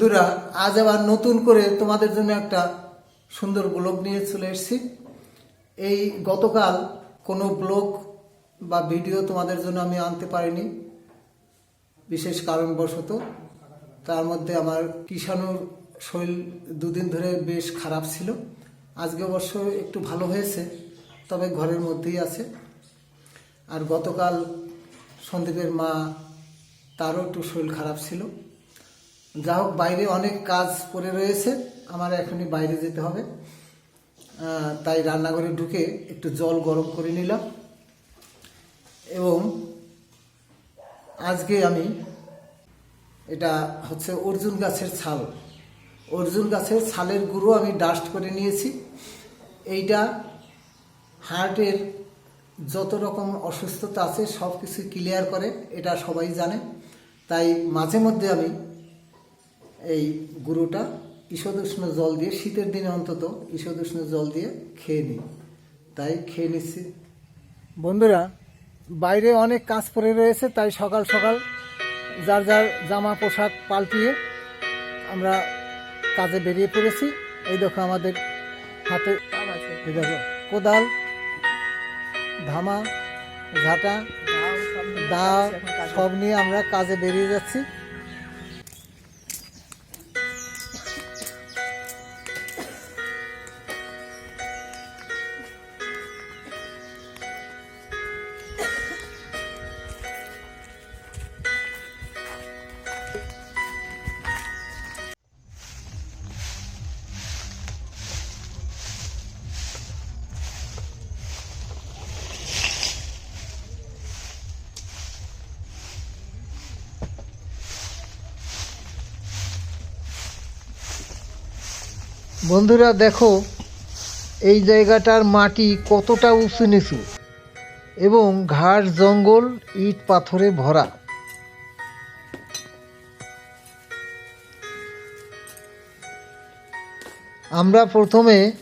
বন্ধুরা, আজ আবার নতুন করে তোমাদের জন্য একটা সুন্দর ব্লগ নিয়ে চলে এসেছি। এই গতকাল কোনো ব্লগ বা ভিডিও তোমাদের জন্য আমি আনতে পারিনি, বিশেষ কারণবশত। তার মধ্যে আমার কিষাণুর শরীর দুদিন ধরে বেশ খারাপ ছিল। আজকে অবশ্য একটু ভালো হয়েছে, তবে ঘরের মধ্যেই আছে। আর গতকাল সন্দীপের মা, তারও একটু শরীর খারাপ ছিল। যা হোক বাইরে অনেক কাজ পড়ে রয়েছে। আমার এখনই বাইরে যেতে হবে। তাই রান্নাঘরে ঢুকে একটু জল গরম করে নিলাম। এবং আজকে আমি এটা হচ্ছে অর্জুন গাছের ছাল। অর্জুন গাছের ছালের গুঁড়ো আমি ডাস্ট করে নিয়েছি। এইটা হার্টের যত রকম অসুস্থতা আছে সব কিছু ক্লিয়ার করে, এটা সবাই জানে। তাই মাঝে মধ্যে আমি এই গুঁড়োটা ঈষদুষ্ণ জল দিয়ে শীতের দিনে অন্তত ঈষদুষ্ণ জল দিয়ে খেয়ে নিই তাই খেয়ে নিচ্ছি। বন্ধুরা বাইরে অনেক কাজ পড়ে রয়েছে তাই সকাল সকাল যার যার জামা পোশাক পাল্টিয়ে আমরা কাজে বেরিয়ে পড়েছি। এই দেখো আমাদের হাতে এই দেখো কোদাল ধামা ঝাঁটা দা সব নিয়ে আমরা কাজে বেরিয়ে যাচ্ছি। বন্ধুরা দেখো, এই জায়গাটার মাটি কতটা উঁচু নিচু এবং ঘাস, জঙ্গল, ইট, পাথরে ভরা। আমরা প্রথমে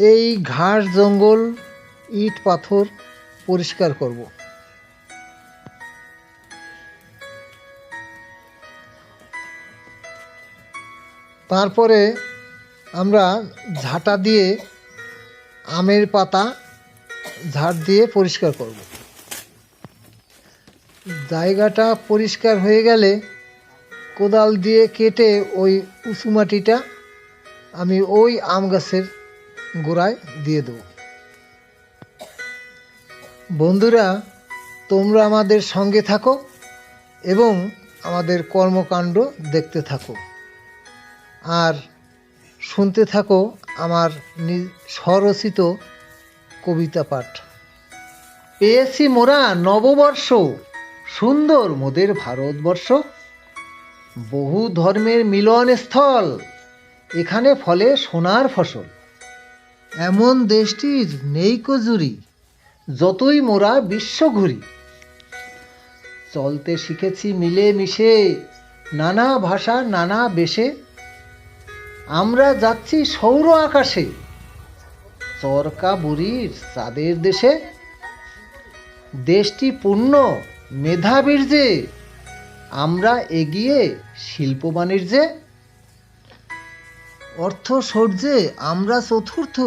এই ঘাস, জঙ্গল, ইট, পাথর পরিষ্কার করব। তারপরে আমরা ঝাঁটা দিয়ে আমের পাতা ঝাড় দিয়ে পরিষ্কার করব। জায়গাটা পরিষ্কার হয়ে গেলে কোদাল দিয়ে কেটে ওই উঁচু মাটিটা আমি ওই আম গাছের গোড়ায় দিয়ে দেব। বন্ধুরা, তোমরা আমাদের সঙ্গে থাকো এবং আমাদের কর্মকাণ্ড দেখতে থাকো। আর শুনতে থাকো আমার স্বরচিত কবিতা পাঠ। পেয়েছি মোরা নববর্ষ, সুন্দর মোদের ভারতবর্ষ। বহু ধর্মের মিলন স্থল, এখানে ফলে সোনার ফসল। এমন দেশটির নেই কজুরি, যতই মোরা বিশ্ব ঘুরি। চলতে শিখেছি মিলে মিশে নানা ভাষা নানা বেশে। আমরা যাচ্ছি সৌর আকাশে। চরকা বুড়ির চাঁদের দেশে। দেশটি পূর্ণ মেধাবীর্যে আমরা এগিয়ে শিল্প বাণিজ্যে অর্থ সৌর্যে আমরা চতুর্থ।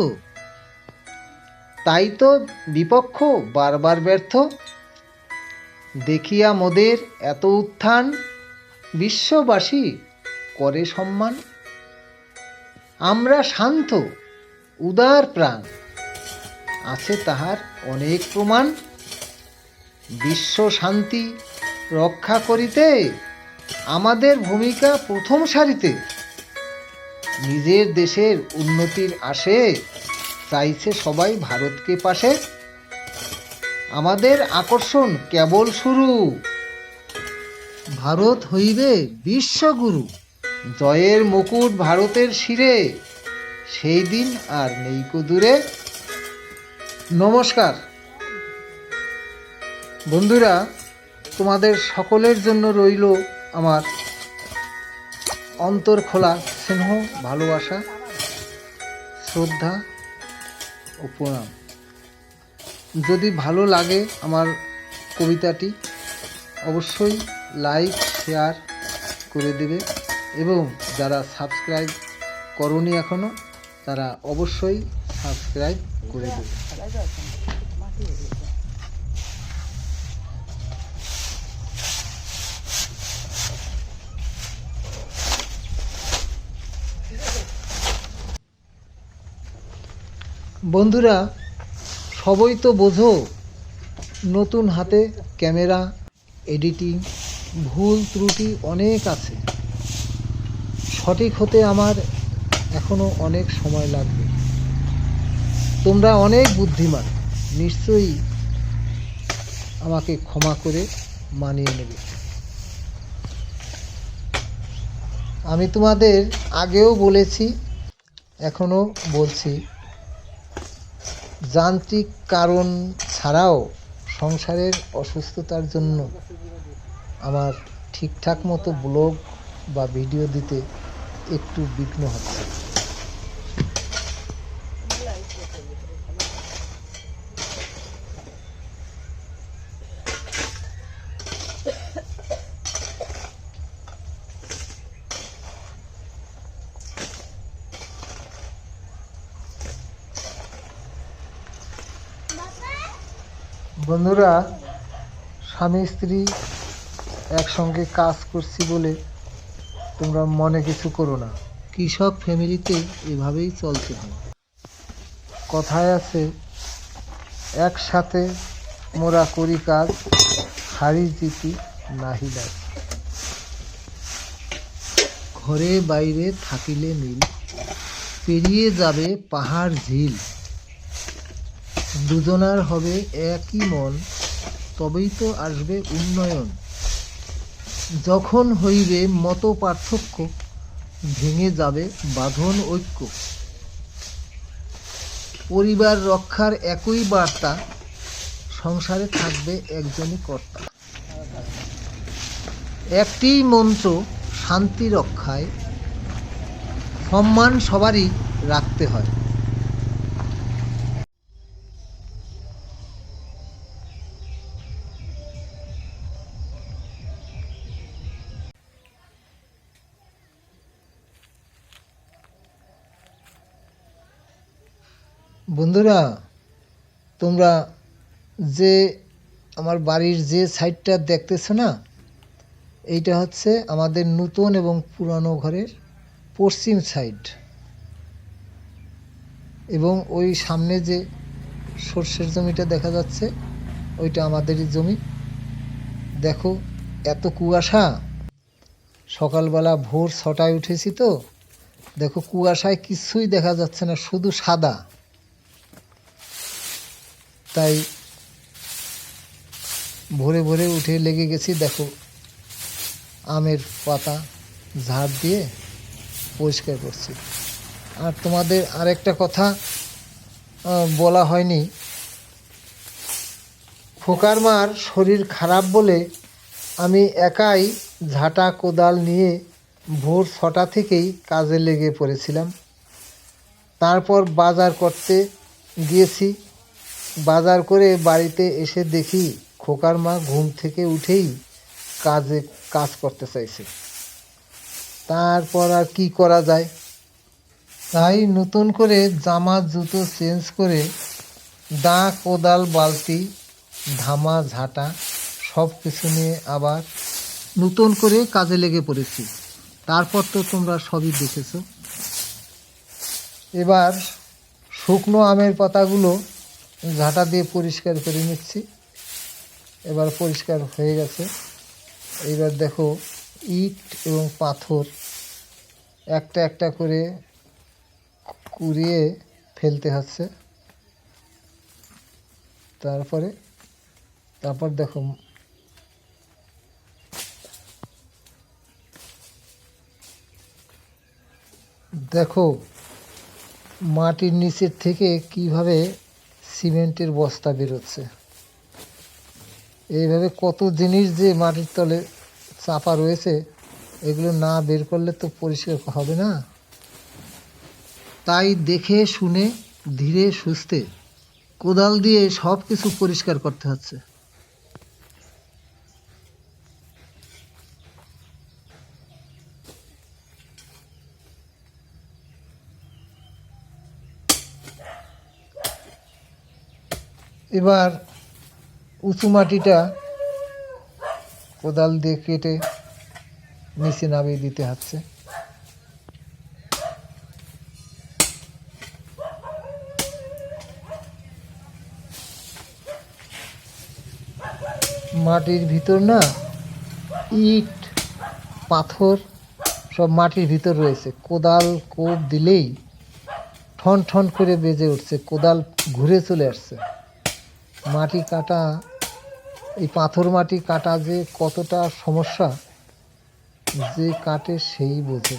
তাই তো বিপক্ষ বারবার ব্যর্থ। দেখিয়া মোদের এত উত্থান। বিশ্ববাসী করে সম্মান। আমরা শান্ত, উদার প্রাণ। আছে তাহার অনেক প্রমাণ। বিশ্ব শান্তি রক্ষা করিতে আমাদের ভূমিকা প্রথম সারিতে। নিজের দেশের উন্নতির আশে চাইছে সবাই ভারতকে পাশে। আমাদের আকর্ষণ কেবল শুরু। ভারত হইবে বিশ্বগুরু। জয়ের মুকুট ভারতের শিরে। সেই দিন আর নেই দূরে। নমস্কার। বন্ধুরা, তোমাদের সকলের জন্য রইল আমার অন্তর খোলা স্নেহ, ভালোবাসা, শ্রদ্ধা ও প্রণাম। যদি ভালো লাগে আমার কবিতাটি, অবশ্যই লাইক, শেয়ার করে দেবে। এবং যারা সাবস্ক্রাইব করনি এখনও তারা অবশ্যই সাবস্ক্রাইব করে দেবে। বন্ধুরা, সবই তো বোঝো, নতুন হাতে ক্যামেরা এডিটিং ভুল ত্রুটি অনেক আছে। সঠিক হতে আমার এখনও অনেক সময় লাগবে। তোমরা অনেক বুদ্ধিমান, নিশ্চয়ই আমাকে ক্ষমা করে মানিয়ে নেবে। আমি তোমাদের আগেও বলেছি, এখনও বলছি, যান্ত্রিক কারণ ছাড়াও সংসারের অসুস্থতার জন্য আমার ঠিকঠাক মতো ব্লগ বা ভিডিও দিতে একটু বিঘ্ন হচ্ছে। বন্ধুরা স্বামী স্ত্রী একসঙ্গে কাজ করছি বলে তোমরা মনে কিছু করো না। কৃষক ফ্যামিলিতে এভাবেই চলতে হয়। কথায় আছে, একসাথে মোরা করি কাজ, হারি জিতি নাহি লাজ ঘরে বাইরে থাকিলে মিল, পেরিয়ে যাবে পাহাড় ঝিল। দুজনার হবে একই মন, তবেই তো আসবে উন্নয়ন। যখন হইবে মত পার্থক্য, ভেঙে যাবে বাঁধন ঐক্য। পরিবার রক্ষার একই বার্তা, সংসারে থাকবে একজনই কর্তা। একটি মন্ত্র শান্তি রক্ষায় সম্মান সবারই রাখতে হয়। বন্ধুরা, তোমরা যে আমার বাড়ির যে সাইডটা দেখতেছো না, এইটা হচ্ছে আমাদের নতুন এবং পুরানো ঘরের পশ্চিম সাইড। এবং ওই সামনে যে সর্ষের জমিটা দেখা যাচ্ছে, ওইটা আমাদেরই জমি। দেখো, এত কুয়াশা। সকালবেলা ভোর ছটায় উঠেছি তো। দেখো, কুয়াশায় কিছুই দেখা যাচ্ছে না, শুধু সাদা। তাই ভোরে ভোরে উঠে লেগে গেছি, দেখো, আমের পাতা ঝাড় দিয়ে পরিষ্কার করছি। আর তোমাদের আরেকটা কথা বলা হয়নি। খোকার মার শরীর খারাপ বলে আমি একাই ঝাঁটা কোদাল নিয়ে ভোর ছটা থেকেই কাজে লেগে পড়েছিলাম। তারপর বাজার করতে গিয়েছি। বাজার করে বাড়িতে এসে দেখি খোকার মা ঘুম থেকে উঠেই কাজে কাজ করতে চাইছে। তারপর আর কি করা যায়? তাই নতুন করে জামা, জুতো চেঞ্জ করে দা কোদাল, বালতি, ধামা, ঝাঁটা সব কিছু নিয়ে আবার নতুন করে কাজে লেগে পড়েছি। তারপর তো তোমরা সবই দেখেছ। এবার শুকনো আমের পাতাগুলো ঝাঁটা দিয়ে পরিষ্কার করে নিচ্ছি। এবার পরিষ্কার হয়ে গেছে। এবার দেখো ইট এবং পাথর একটা একটা করে কুড়িয়ে ফেলতে হচ্ছে। তারপরে, তারপর দেখো দেখো মাটির নিচের থেকে কীভাবে সিমেন্টের বস্তা বেরোচ্ছে। এইভাবে কত জিনিস যে মাটির তলে চাপা রয়েছে, এগুলো না বের করলে তো পরিষ্কার হবে না। তাই দেখে, শুনে, ধীরে, সুস্থে কোদাল দিয়ে সব কিছু পরিষ্কার করতে হচ্ছে। এবার উঁচু মাটিটা কোদাল দিয়ে কেটে নিচে নামিয়ে দিতে হচ্ছে। মাটির ভিতর না ইট, পাথর সব মাটির ভিতর রয়েছে। কোদাল, কোপ দিলেই ঠন ঠন করে বেজে উঠছে। কোদাল ঘুরে চলে আসছে। মাটি কাটা, এই পাথর মাটি কাটা যে কতটা সমস্যা, যে কাটে সেই বোঝে।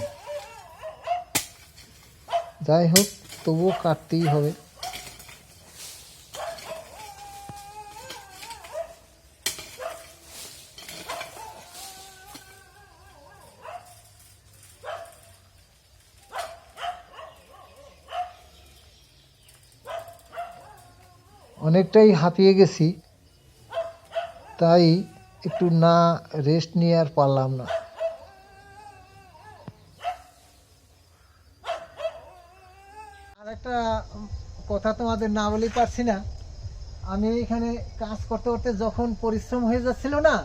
যাই হোক, তবুও কাটতেই হবে। অনেকটাই হাঁপিয়ে গেছি, তাই একটু না রেস্ট নিয়ে আর পারলাম না। আর একটা কথা তোমাদের না বলেই পারছি না, আমি এখানে কাজ করতে করতে যখন পরিশ্রম হয়ে যাচ্ছিল না,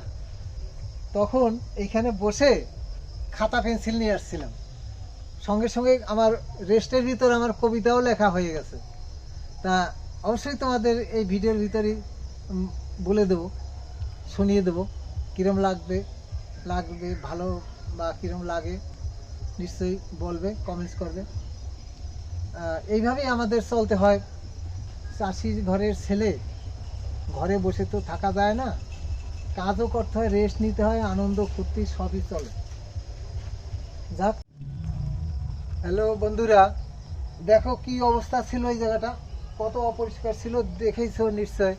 তখন এইখানে বসে খাতা পেন্সিল নিয়ে আসছিলাম। সঙ্গে সঙ্গে আমার রেস্টের ভিতর আমার কবিতাও লেখা হয়ে গেছে। তা অবশ্যই তোমাদের এই ভিডিওর ভিতরেই উম, বলে দেব শুনিয়ে দেব কীরম লাগবে লাগবে ভালো বা কীরম লাগে নিশ্চয়ই বলবে কমেন্টস করবে। এইভাবেই আমাদের চলতে হয়। চাষির ঘরের ছেলে ঘরে বসে তো থাকা যায় না। কাজও করতে হয় রেস্ট নিতে হয় আনন্দ ফুর্তি সবই চলে। যাক। হ্যালো বন্ধুরা দেখো কি অবস্থা ছিল এই জায়গাটা। কত অপরিষ্কার ছিল দেখেইছো নিশ্চয়।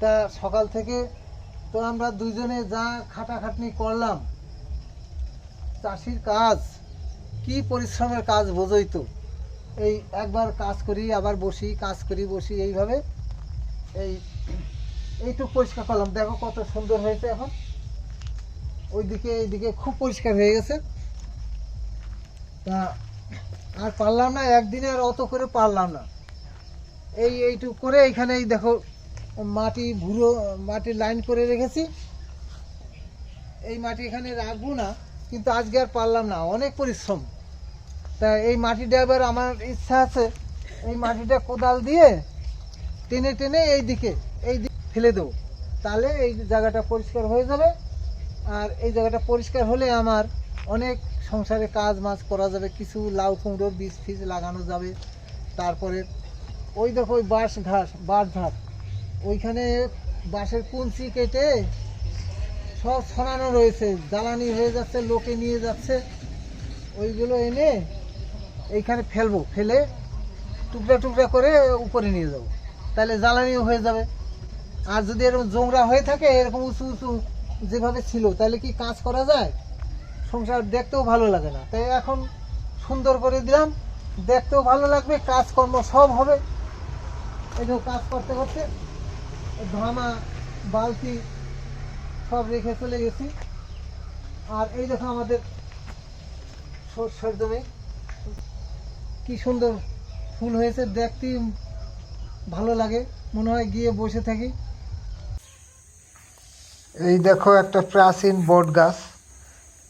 তা সকাল থেকে তো আমরা দুজনে যা খাটাখাটনি করলাম, চাষির কাজ, কি পরিশ্রমের কাজ বোঝই তো। এই একবার কাজ করি, আবার বসি, কাজ করি, বসি, এইভাবে এই, এইটুকু পরিষ্কার করলাম। দেখো কত সুন্দর হয়েছে এখন। ওইদিকে, এইদিকে খুব পরিষ্কার হয়ে গেছে। তা আর পারলাম না, একদিনে আর অত করে পারলাম না। এই এইটুকু করে এইখানে এই দেখো, মাটি ভুরো, মাটি লাইন করে রেখেছি। এই মাটি এখানে রাখব না, কিন্তু আজকে আর পারলাম না, অনেক পরিশ্রম। তা এই মাটিটা এবার আমার ইচ্ছা আছে, এই মাটিটা কোদাল দিয়ে টেনে টেনে এই দিকে এই দিকে ফেলে দেবো। তাহলে এই জায়গাটা পরিষ্কার হয়ে যাবে, আর এই জায়গাটা পরিষ্কার হলে আমার অনেক সংসারে কাজ মাছ করা যাবে, কিছু লাউ কুমড়োর বীজ ফিজ লাগানো যাবে, তারপরে ওই দেখো ওই বাঁশ ঘাস, বাঁশ ঘাট ওইখানে বাঁশের কুঞ্চি কেটে সব ছড়ানো রয়েছে। জ্বালানি হয়ে যাচ্ছে, লোকে নিয়ে যাচ্ছে। ওইগুলো এনে এইখানে ফেলব, ফেলে টুকরা টুকরা করে উপরে নিয়ে যাব। তাহলে জ্বালানিও হয়ে যাবে। আর যদি এরকম জোংরা হয়ে থাকে, এরকম উঁচু উঁচু যেভাবে ছিল, তাহলে কি কাজ করা যায়? সংসার দেখতেও ভালো লাগে না। তাই এখন সুন্দর করে দিলাম। দেখতেও ভালো লাগবে, কাজকর্ম সব হবে। যে কাজ করতে করতে ধামা, বালতি সব রেখে চলে গেছি। আর এই দেখো আমাদের সরষের জমি কি সুন্দর ফুল হয়েছে দেখতে ভালো লাগে। মনে হয় গিয়ে বসে থাকি। এই দেখো একটা প্রাচীন বট গাছ।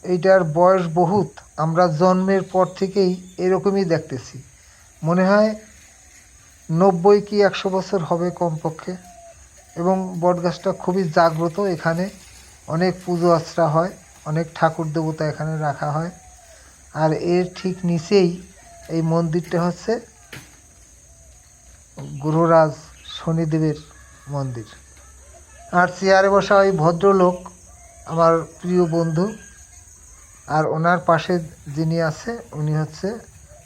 এইটার বয়স বহুত। আমরা জন্মের পর থেকেই এরকমই দেখতেছি। মনে হয় নব্বই কি একশো বছর হবে কমপক্ষে। এবং বটগাছটা খুবই জাগ্রত এখানে। অনেক পুজো আশ্রা হয়, অনেক ঠাকুর দেবতা এখানে রাখা হয়। আর এর ঠিক নিচেই এই মন্দিরটা হচ্ছে গ্রহরাজ শনিদেবের মন্দির। আর চেয়ারে বসা ওই ভদ্রলোক আমার প্রিয় বন্ধু। আর ওনার পাশে যিনি আছে, উনি হচ্ছে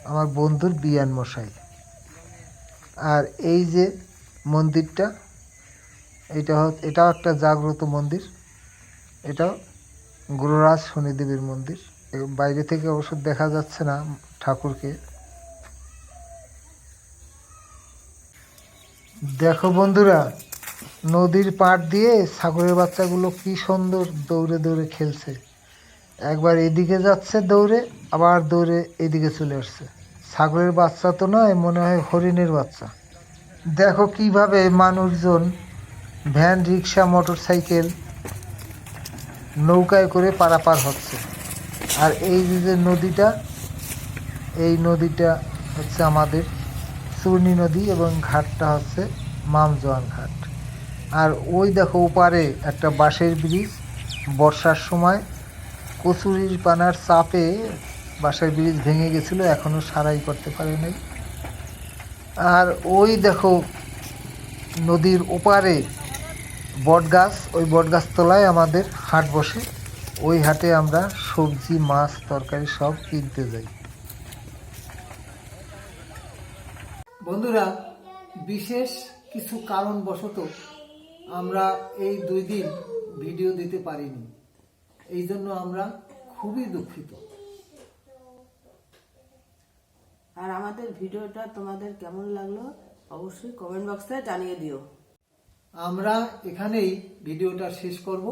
আমার বন্ধুর বিয়ান মশাই। আর এই যে মন্দিরটা, এটা এটাও একটা জাগ্রত মন্দির। এটাও গুরুরাজ শনিদেবের মন্দির। বাইরে থেকে অবশ্য দেখা যাচ্ছে না ঠাকুরকে। দেখো বন্ধুরা, নদীর পাড় দিয়ে ছাগলের বাচ্চাগুলো কি সুন্দর দৌড়ে দৌড়ে খেলছে। একবার এদিকে যাচ্ছে দৌড়ে, আবার দৌড়ে এদিকে চলে আসছে। ছাগলের বাচ্চা তো নয়, মনে হয় হরিণের বাচ্চা। দেখো কীভাবে মানুষজন ভ্যান রিক্সা মোটর সাইকেল নৌকায় করে পারাপার হচ্ছে। আর এই যে নদীটা, এই নদীটা হচ্ছে আমাদের চূর্ণী নদী এবং ঘাটটা হচ্ছে মামজোয়ান ঘাট। আর ওই দেখো ওপারে একটা বাঁশের ব্রিজ, বর্ষার সময় কচুরির পানার চাপে বাঁশের ব্রিজ ভেঙে গেছিল এখনও সারাই করতে পারে নাই। আর ওই দেখো, নদীর ওপারে বটগাছ, ওই বটগাছ তলায় আমাদের হাট বসে। ওই হাটে আমরা সবজি, মাছ, তরকারি সব কিনতে যাই। বন্ধুরা, বিশেষ কিছু কারণবশত আমরা এই দুই দিন ভিডিও দিতে পারিনি। এই জন্য আমরা খুবই দুঃখিত। আর আমাদের ভিডিওটা তোমাদের কেমন লাগল অবশ্যই কমেন্ট বক্সে জানিয়ে দিও। আমরা এখানেই ভিডিওটা শেষ করব।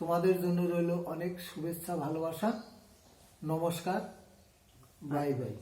তোমাদের জন্য রইল অনেক শুভেচ্ছা, ভালোবাসা। নমস্কার। Bye bye.